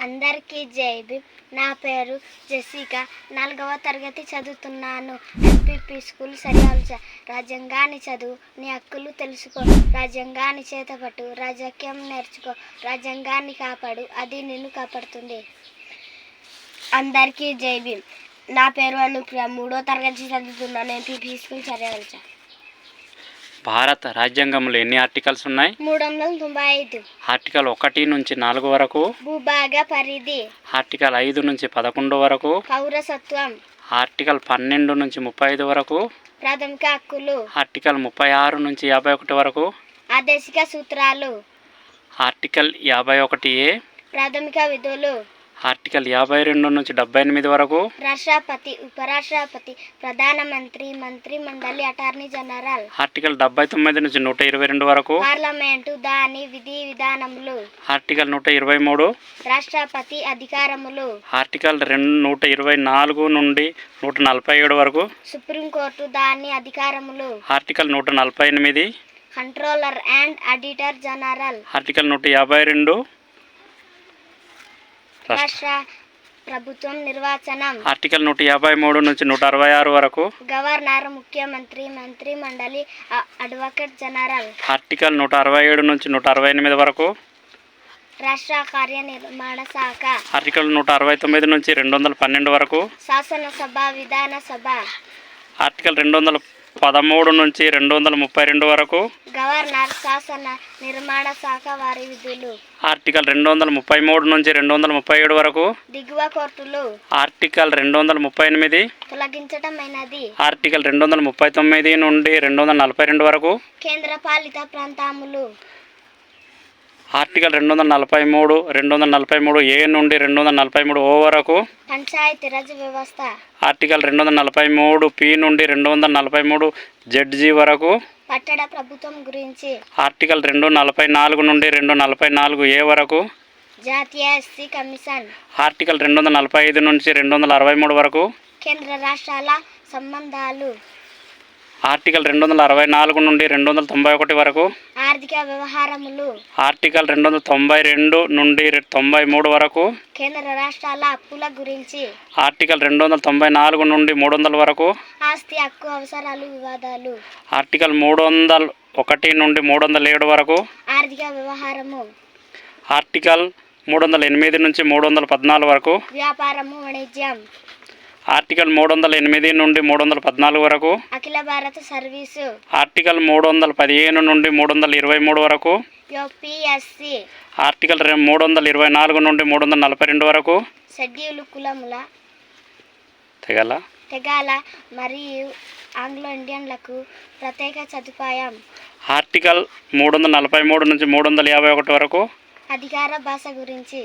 అందరికీ జై నా పేరు జెసికా నాలుగవ తరగతి చదువుతున్నాను. ఎంపీపీ స్కూల్ సరియాల్చ రాజ్యాంగాన్ని చదువు నీ హక్కులు తెలుసుకో. రాజ్యాంగాన్ని చేతపట్టు రాజకీయం నేర్చుకో. రాజ్యాంగాన్ని కాపాడు అది నిన్ను కాపాడుతుంది. అందరికీ జై నా పేరు అనుప్రియ. మూడో తరగతి చదువుతున్నాను. ఎంపీపీ స్కూల్ సరియాల్చ భారత రాజ్యాంగంలో ఎన్ని ఆర్టికల్స్ ఉన్నాయి? మూడు వందల తొంభై ఐదు. ఆర్టికల్ ఒకటి నుంచి నాలుగు వరకు భూభాగ పరిధి. ఆర్టికల్ ఐదు నుంచి పదకొండు వరకు పౌరసత్వం. ఆర్టికల్ పన్నెండు నుంచి ముప్పై ఐదు వరకు ప్రాథమిక హక్కులు. ఆర్టికల్ ముప్పై ఆరు నుంచి యాభై ఒకటి వరకు ఆదేశిక సూత్రాలు. ఆర్టికల్ యాభై ఒకటి ఏ ప్రాథమిక విధులు. ఆర్టికల్ యాభై రెండు నుంచి డెబ్బై ఎనిమిది వరకు. రాష్ట్రపతి ఉపరాష్ట్రపతి ప్రధానమంత్రి మంత్రి మండలి అటార్నీ జనరల్. ఆర్టికల్ డెబ్బై తొమ్మిది నుంచి నూట ఇరవై రెండు వరకు. పార్లమెంటు దాని విధి విధానములు. ఆర్టికల్ నూట ఇరవై మూడు. రాష్ట్రపతి అధికారములు. ఆర్టికల్ రెండు నూట ఇరవై నాలుగు నుండి నూట నలభై ఏడు వరకు. సుప్రీంకోర్టు దాని అధికారములు. ఆర్టికల్ నూట నలభై ఎనిమిది. Controller and auditor general. Article నూట యాభై రెండు. రాష్ట్ర ప్రభుత్వం నిర్వచనం. ఆర్టికల్ నూట యాభై మూడు నుంచి నూట అరవై ఆరు వరకు. గవర్నర్ ముఖ్యమంత్రి మంత్రి మండలి అడ్వకేట్ జనరల్. ఆర్టికల్ నూట అరవై ఏడు నుంచి నూట అరవై ఎనిమిది వరకు. రాష్ట్ర కార్యనిర్మాణ శాఖ. ఆర్టికల్ నూట అరవై తొమ్మిది నుంచి రెండు వందల పన్నెండు వరకు. శాసనసభ విధానసభ. ఆర్టికల్ రెండు వందల పదమూడు నుంచి రెండు వందల ముప్పై రెండు వరకు. గవర్నర్ శాసన నిర్మాణ శాఖ వారి విధులు. ఆర్టికల్ రెండు వందల ముప్పై మూడు నుంచి రెండు వందల ముప్పై ఏడు వరకు. దిగువ కోర్టులు. ఆర్టికల్ రెండు వందల ముప్పై ఎనిమిది. తొలగించటమైనది. ఆర్టికల్ రెండు వందల ముప్పై తొమ్మిది నుండి రెండు వందల నలభై రెండు వరకు. కేంద్ర పాలిత ప్రాంతములు. ఆర్టికల్ రెండు వందల నలభై మూడు రెండు వందల నలభై మూడు ఏ నుండి రెండు వందల నలభై మూడు ఓ వరకు. పంచాయతీరాజ్ వ్యవస్థ. ఆర్టికల్ రెండు వందల నలభై మూడు పి నుండి రెండు వందల నలభై మూడు జడ్జి వరకు. పట్టణ ప్రభుత్వం గురించి. ఆర్టికల్ రెండు నలభై నాలుగు నుండి రెండు నలభై నాలుగు ఏ వరకు. జాతీయ ఎస్సీ కమిషన్. ఆర్టికల్ రెండు వందల నలభై ఐదు నుంచి రెండు వందల అరవై మూడు వరకు. కేంద్ర రాష్ట్రాల సంబంధాలు. ఆర్టికల్ రెండు వందల అరవై నాలుగు నుండి రెండు వందల తొంభై ఒకటి వరకు ఆర్థిక వ్యవహారములు ఆర్టికల్ రెండు వందల తొంభై రెండు నుండి తొంభై మూడు వరకు కేంద్ర రాష్ట్రాల అప్పుల గురించి ఆర్టికల్ రెండు వందల తొంభై నాలుగు నుండి మూడు వందల వరకు ఆస్తి హక్కు అవసరాలు వివాదాలు ఆర్టికల్ మూడు వందల ఒకటి నుండి మూడు వందల ఏడు వరకు ఆర్థిక వ్యవహారము ఆర్టికల్ మూడు వందల ఎనిమిది నుంచి మూడు వందల పద్నాలుగు వరకు వ్యాపారము వాణిజ్యం ఆర్టికల్ మూడు వందల ఎనిమిది నుండి మూడు వందల పద్నాలుగు వరకు అఖిల భారత సర్వీసు ఆర్టికల్ మూడు వందల పదిహేను నుండి మూడు వందల ఇరవై మూడు వరకు యూపీఎస్సి ఆర్టికల్ మూడు వందల ఇరవై నాలుగు నుండి మూడు వందల నలభై రెండు వరకు షెడ్యూల్ కులముల తెగల? తెగాల మరియు ఆంగ్లో ఇండియన్లకు ప్రత్యేక సదుపాయం. ఆర్టికల్ మూడు వందల నలభై మూడు నుంచి మూడు వందల యాభై ఒకటి వరకు అధికార భాష గురించి